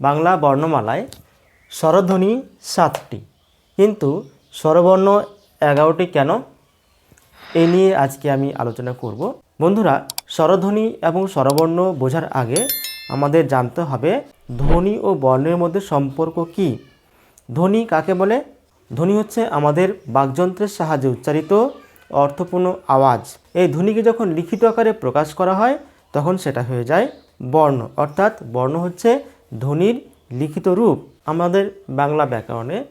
বাংলা বর্ণমালায় স্বরধ্বনি সাতটি। কিন্তু স্বরবর্ণ এগারোটি কেন? এই নিয়ে আজকে আমি আলোচনা করব। বন্ধুরা, স্বরধ্বনি এবং স্বরবর্ণ বোঝার আগে আমাদের জানতে হবে ধ্বনি ও বর্ণের মধ্যে সম্পর্ক কি। ধ্বনি কাকে বলে? ধ্বনি হচ্ছে আমাদের বাকযন্ত্রের সাহায্যে উচ্চারিত অর্থপূর্ণ আওয়াজ। এই ধ্বনিকে যখন লিখিত আকারে প্রকাশ করা হয়, তখন সেটা হয়ে যায় বর্ণ। অর্থাৎ বর্ণ হচ্ছে ধ্বনির লিখিত রূপ আমাদের বাংলা ব্যাকরণে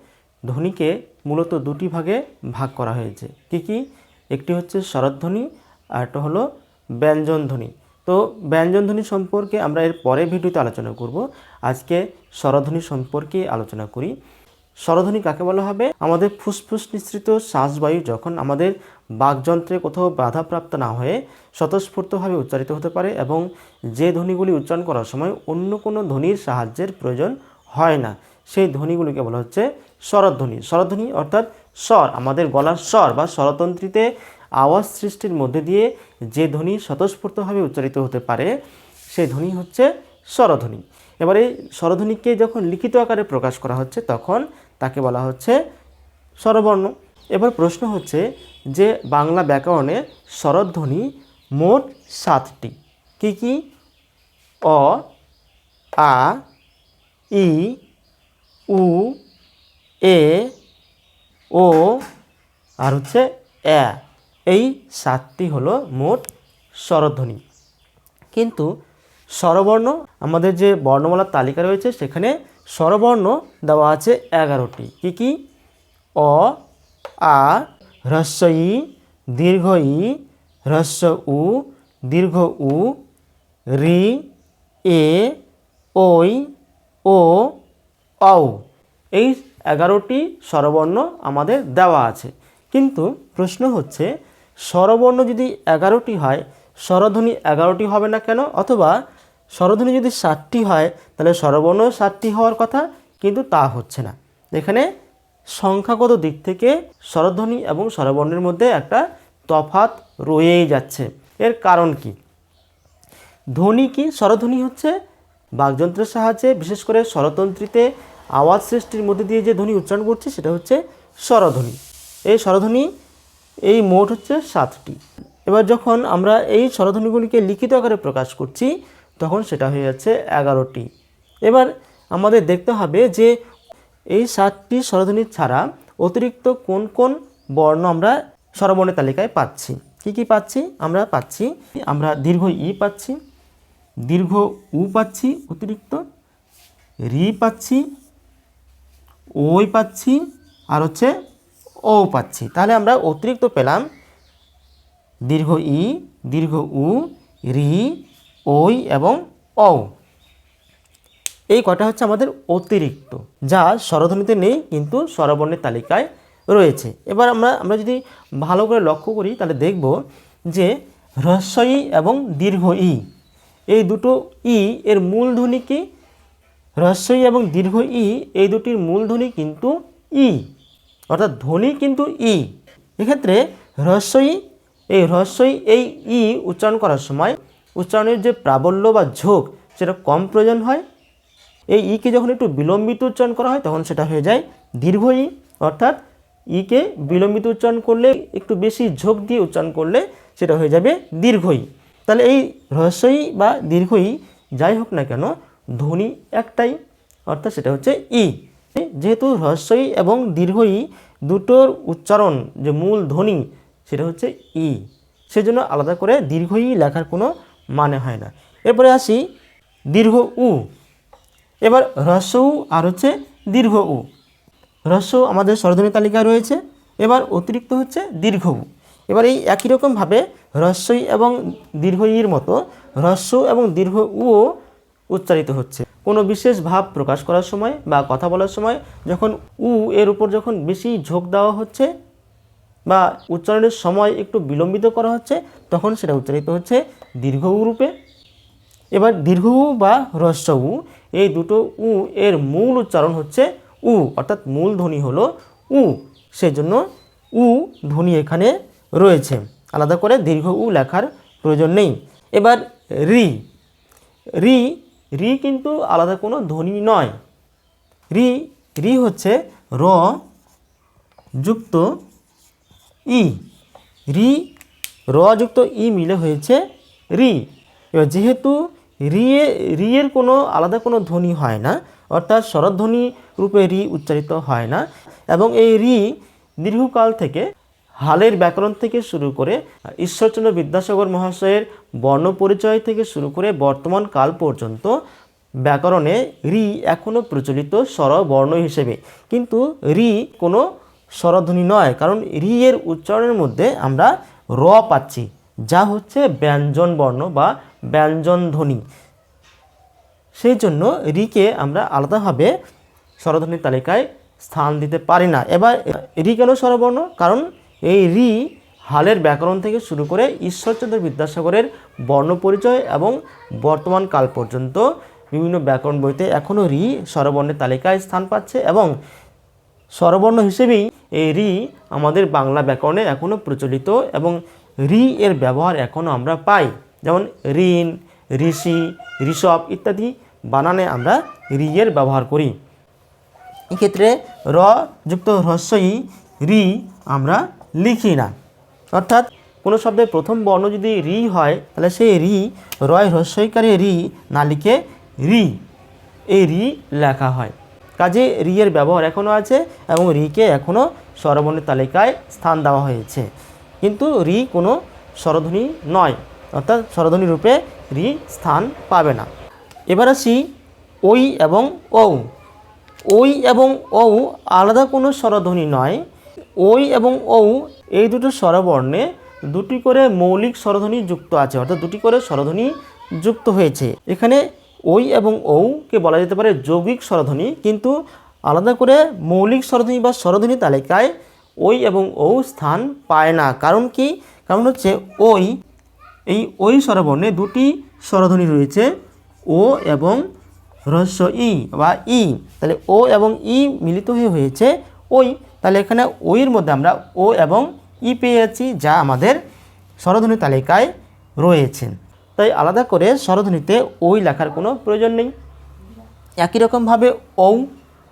ধ্বনিকে মূলত দুটি ভাগে ভাগ করা হয়েছে। কি কি? একটি হচ্ছে স্বরধ্বনি আর একটা হলো ব্যঞ্জনধ্বনি তো ব্যঞ্জনধ্বনি সম্পর্কে আমরা এর পরে ভিডিওতে আলোচনা করব। আজকে স্বরধ্বনি সম্পর্কে আলোচনা করি। স্বরধ্বনি কাকে বলা হবে? আমাদের ফুসফুস নিঃসৃত শ্বাসবায়ু যখন আমাদের বাকযন্ত্রে কোথাও বাধাপ্রাপ্ত না হয়ে স্বতঃস্ফূর্তভাবে উচ্চারিত হতে পারে এবং যে ধ্বনিগুলি উচ্চারণ করার সময় অন্য কোনো ধ্বনির সাহায্যের প্রয়োজন হয় না। সেই ধ্বনিগুলিকে বলা হচ্ছে স্বরধ্বনি। স্বরধ্বনি অর্থাৎ স্বর। আমাদের গলার স্বর বা স্বরতন্ত্রীতে আওয়াজ সৃষ্টির মধ্যে দিয়ে যে ধ্বনি স্বতঃস্ফূর্তভাবে উচ্চারিত হতে পারে সেই ধ্বনি হচ্ছে স্বরধ্বনি। এবারে স্বরধ্বনিকে যখন লিখিত আকারে প্রকাশ করা হচ্ছে, তখন তাকে বলা হচ্ছে স্বরবর্ণ। এবার প্রশ্ন হচ্ছে যে বাংলা ব্যাকরণে স্বরধ্বনি মোট সাতটি। কি কি? অ, আ, ই, উ, এ, ও, আর হচ্ছে এ এই সাতটি হলো মোট স্বরধ্বনি। কিন্তু স্বরবর্ণ, আমাদের যে বর্ণমালার তালিকা রয়েছে সেখানে স্বরবর্ণ দেওয়া আছে এগারোটি। কি কি? অ আ হ্রস্ব ই, দীর্ঘ ই, হ্রস্ব উ, দীর্ঘ উ, রি, এ, ওই, ও অও এই এগারোটি স্বরবর্ণ আমাদের দেওয়া আছে। কিন্তু প্রশ্ন হচ্ছে, স্বরবর্ণ যদি এগারোটি হয়, স্বরধ্বনি এগারোটি হবে না কেন? অথবা স্বরধ্বনি যদি ষাটটি হয়, তাহলে স্বরবর্ণ ষাটটি হওয়ার কথা, কিন্তু তা হচ্ছে না। এখানে সংখ্যাগত দিক থেকে স্বরধ্বনি এবং স্বরবর্ণের মধ্যে একটা তফাত রয়েই যাচ্ছে। এর কারণ কি? ধ্বনি কি? স্বরধ্বনি হচ্ছে বাকযন্ত্রের সাহায্যে, বিশেষ করে স্বরতন্ত্রীতে আওয়াজ সৃষ্টির মধ্যে দিয়ে যে ধ্বনি উচ্চারণ করছি, সেটা হচ্ছে স্বরধ্বনি। এই স্বরধ্বনি, এই মোট হচ্ছে সাতটি। এবার যখন আমরা এই স্বরধ্বনিগুলিকে লিখিত আকারে প্রকাশ করছি, তখন সেটা হয়ে যাচ্ছে এগারোটি। এবার আমাদের দেখতে হবে যে এই সাতটি স্বরধ্বনি ছাড়া অতিরিক্ত কোন কোন বর্ণ আমরা স্বরবর্ণের তালিকায় পাচ্ছি? কি কি পাচ্ছি? আমরা পাচ্ছি, আমরা দীর্ঘ ই পাচ্ছি, দীর্ঘ উ পাচ্ছি, অতিরিক্ত রি পাচ্ছি ওই পাচ্ছি, আর হচ্ছে ও পাচ্ছি। তাহলে আমরা অতিরিক্ত পেলাম দীর্ঘ ই, দীর্ঘ উ, রি ওই এবং অ এই কটা হচ্ছে আমাদের অতিরিক্ত, যা স্বরধ্বনিতে নেই কিন্তু স্বরবর্ণের তালিকায় রয়েছে। এবার আমরা আমরা যদি ভালো করে লক্ষ্য করি, তাহলে দেখব যে হ্রস্ব ই এবং দীর্ঘ ই এই দুটো ই এর মূল ধ্বনি কি? হ্রস্ব ই এবং দীর্ঘ ই এই দুটির মূল ধ্বনি কিন্তু ই, অর্থাৎ ধ্বনি কিন্তু ই। এক্ষেত্রে হ্রস্ব ই এই হ্রস্ব এই ই উচ্চারণ করার সময় উচ্চারণের যে প্রাবল্য বা ঝোঁক, সেটা কম প্রয়োজন হয় এই ইকে যখন একটু বিলম্বিত উচ্চারণ করা হয়, তখন সেটা হয়ে যায় দীর্ঘ ই অর্থাৎ ইকে বিলম্বিত উচ্চারণ করলে, একটু বেশি ঝোঁক দিয়ে উচ্চারণ করলে সেটা হয়ে যাবে দীর্ঘ ই তাহলে এই হ্রস্বই বা দীর্ঘ ই যাই হোক না কেন, ধ্বনি একটাই, অর্থাৎ সেটা হচ্ছে ই যেহেতু হ্রস্বই এবং দীর্ঘ ই দুটোর উচ্চারণ, যে মূল ধ্বনি, সেটা হচ্ছে ই সেজন্য আলাদা করে দীর্ঘ ই লেখার কোনো মানে হয় না। এরপরে আসি দীর্ঘ উ। এবার হ্রস্ব উ আর হচ্ছে দীর্ঘ উ। হ্রস্ব আমাদের স্বরধ্বনি তালিকায় রয়েছে। এবার অতিরিক্ত হচ্ছে দীর্ঘ উ। এবার এই একই রকমভাবে হ্রস্বই এবং দীর্ঘ ইর মতো হ্রস্ব এবং দীর্ঘ উও উচ্চারিত হচ্ছে। কোনো বিশেষ ভাব প্রকাশ করার সময় বা কথা বলার সময় যখন উ এর উপর যখন বেশি ঝোঁক দেওয়া হচ্ছে বা উচ্চারণের সময় একটু বিলম্বিত করা হচ্ছে, তখন সেটা উচ্চারিত হচ্ছে দীর্ঘ রূপে। এবার দীর্ঘ উ বা হ্রস্ব উ, এই দুটো উ এর মূল উচ্চারণ হচ্ছে উ, অর্থাৎ মূল ধ্বনি হলো উ। সেজন্য উ ধ্বনি এখানে রয়েছে। আলাদা করে দীর্ঘ উ লেখার প্রয়োজন নেই। এবার রি। রি রি কিন্তু আলাদা কোনো ধ্বনি নয়। রি রি হচ্ছে র যুক্ত ই। রি, র যুক্ত ই মিলে হয়েছে রি। এবার যেহেতু রিয়ে, রিয়ের কোনো আলাদা কোনো ধ্বনি হয় না, অর্থাৎ স্বরধ্বনি রূপে রি উচ্চারিত হয় না। এবং এই রি দীর্ঘকাল থেকে হালের ব্যাকরণ থেকে শুরু করে ঈশ্বরচন্দ্র বিদ্যাসাগর মহাশয়ের বর্ণ পরিচয় থেকে শুরু করে বর্তমান কাল পর্যন্ত ব্যাকরণে রি এখনও প্রচলিত স্বরবর্ণ হিসেবে। কিন্তু রি কোনো স্বরধ্বনি নয়, কারণ রি এর উচ্চারণের মধ্যে আমরা র পাচ্ছি, যা হচ্ছে ব্যঞ্জন বর্ণ বা ব্যঞ্জন ধ্বনি। সেই জন্য রিকে আমরা আলাদাভাবে স্বরধ্বনির তালিকায় স্থান দিতে পারি না। এবার রি কেন স্বরবর্ণ? কারণ এই রি হালের ব্যাকরণ থেকে শুরু করে ঈশ্বরচন্দ্র বিদ্যাসাগরের বর্ণ পরিচয় এবং বর্তমান কাল পর্যন্ত বিভিন্ন ব্যাকরণ বইতে এখনও রি স্বরবর্ণের তালিকায় স্থান পাচ্ছে এবং স্বরবর্ণ হিসেবেই এই রি আমাদের বাংলা ব্যাকরণে এখনও প্রচলিত এবং রি এর ব্যবহার এখনও আমরা পাই। যেমন ঋণ, ঋষি, ঋষভ ইত্যাদি বানানে আমরা রি এর ব্যবহার করি। এক্ষেত্রে র যুক্ত হ্রস্বই রি আমরা লিখি না। অর্থাৎ কোনো শব্দের প্রথম বর্ণ যদি রি হয়, তাহলে সেই রি রয় হ্রস্বইকারে রি না লিখে রি। এই রি লেখা হয়। কাজে রি এর ব্যবহার এখনও আছে এবং রিকে এখনও স্বরবর্ণের তালিকায় স্থান দেওয়া হয়েছে। কিন্তু রি কোনো স্বরধ্বনি নয়। অর্থাৎ স্বরধ্বনি রূপে রি স্থান পাবে না। এবার আসি ওই এবং ঔ। ওই এবং ঔ আলাদা কোনো স্বরধ্বনি নয়। ওই এবং ঔ এই দুটো স্বরবর্ণে দুটি করে মৌলিক স্বরধ্বনি যুক্ত আছে, অর্থাৎ দুটি করে স্বরধ্বনি যুক্ত হয়েছে। এখানে ওই এবং ঔকে বলা যেতে পারে যৌগিক স্বরধ্বনি, কিন্তু আলাদা করে মৌলিক স্বরধ্বনি বা স্বরধ্বনি তালিকায় ওই এবং ঔ স্থান পায় না। কারণ কি? কারণ হচ্ছে ওই এই ওই স্বরবর্ণে দুটি স্বরধ্বনি রয়েছে, ও এবং হ্রস্ব ই বা ই। তাহলে ও এবং ই মিলিত হয়ে হয়েছে ওই। তাহলে এখানে ওইয়ের মধ্যে আমরা ও এবং ই পেয়ে যাচ্ছি, যা আমাদের স্বরধ্বনি তালিকায় রয়েছে। তাই আলাদা করে স্বরধ্বনিতে ওই লেখার কোনো প্রয়োজন নেই। একই রকমভাবে ঔ।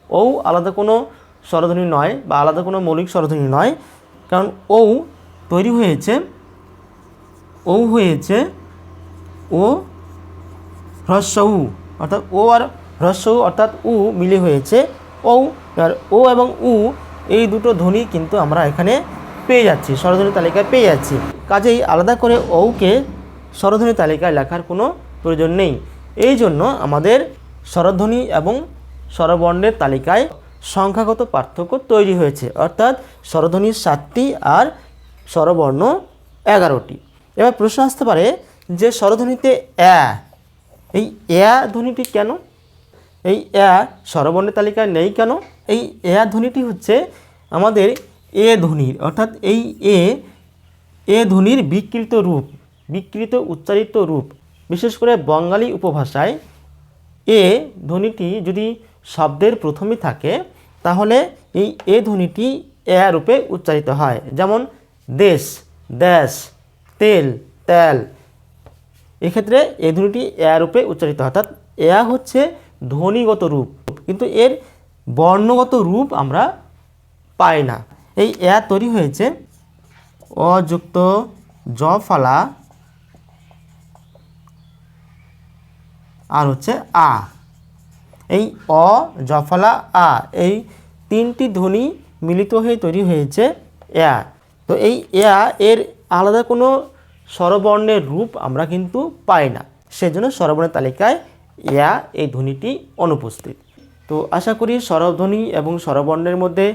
ঔ আলাদা কোনো স্বরধ্বনি নয় বা আলাদা কোনো মৌলিক স্বরধ্বনি নয়, কারণ ঔ তৈরি হয়েছে ও হয়েছে ও হ্রস্ব উ অর্থাৎ ও আর হ্রস্ব উ অর্থাৎ উ মিলে হয়েছে ও আর ও এবং উ, এই দুটো ধ্বনি কিন্তু আমরা এখানে পেয়ে যাচ্ছি, স্বরধ্বনি তালিকায় পেয়ে যাচ্ছি। কাজেই আলাদা করে ঔকে স্বরধ্বনি তালিকায় লেখার কোনো প্রয়োজন নেই। এই জন্য আমাদের স্বরধ্বনি এবং স্বরবর্ণের তালিকায় সংখ্যাগত পার্থক্য তৈরি হয়েছে, অর্থাৎ স্বরধ্বনি সাতটি আর স্বরবর্ণ এগারোটি। এবার প্রশ্ন আসতে পারে যে স্বরধ্বনিতে অ্যা, এই অ্যা ধ্বনিটি কেন? এই অ্যা স্বরবর্ণের তালিকায় নেই কেন? এই অ্যা ধ্বনিটি হচ্ছে আমাদের এ ধ্বনির, অর্থাৎ এই এ এ ধ্বনির বিকৃত রূপ, বিকৃত উচ্চারিত রূপ। বিশেষ করে বঙ্গালী উপভাষায় এ ধ্বনিটি যদি শব্দের প্রথমে থাকে, তাহলে এই এ ধ্বনিটি এ রূপে উচ্চারিত হয়। যেমন দেশ দেশ তেল তেল। এক্ষেত্রে এ ধ্বনিটি এ রূপে উচ্চারিত, অর্থাৎ এয়া হচ্ছে ধ্বনিগত রূপ, কিন্তু এর বর্ণগত রূপ আমরা পাই না। এই এ তৈরি হয়েছে অযুক্ত জ ফালা আর হচ্ছে আ। এই অ জফলা আ, এই তিনটি ধ্বনি মিলিত হয়ে তৈরি হয়েছে এয়া তো এই এয়া এর আলাদা কোনো স্বরবর্ণের রূপ আমরা কিন্তু পাই না। সেজন্য স্বরবর্ণের তালিকায় এয়া এই ধ্বনিটি অনুপস্থিত। তো আশা করি স্বরধ্বনি এবং স্বরবর্ণের মধ্যে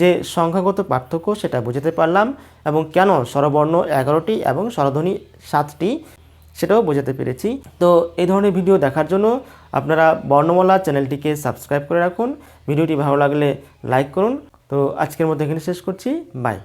যে সংখ্যাগত পার্থক্য সেটা বুঝতে পারলাম এবং কেন স্বরবর্ণ এগারোটি এবং স্বরধ্বনি সাতটি সেটাও বোঝাতে পেরেছি। তো এই ধরনের ভিডিও দেখার জন্য আপনারা বর্ণমালা চ্যানেলটিকে সাবস্ক্রাইব করে রাখুন। ভিডিওটি ভালো লাগলে লাইক করুন। তো আজকের মধ্যে এখানে শেষ করছি। বাই।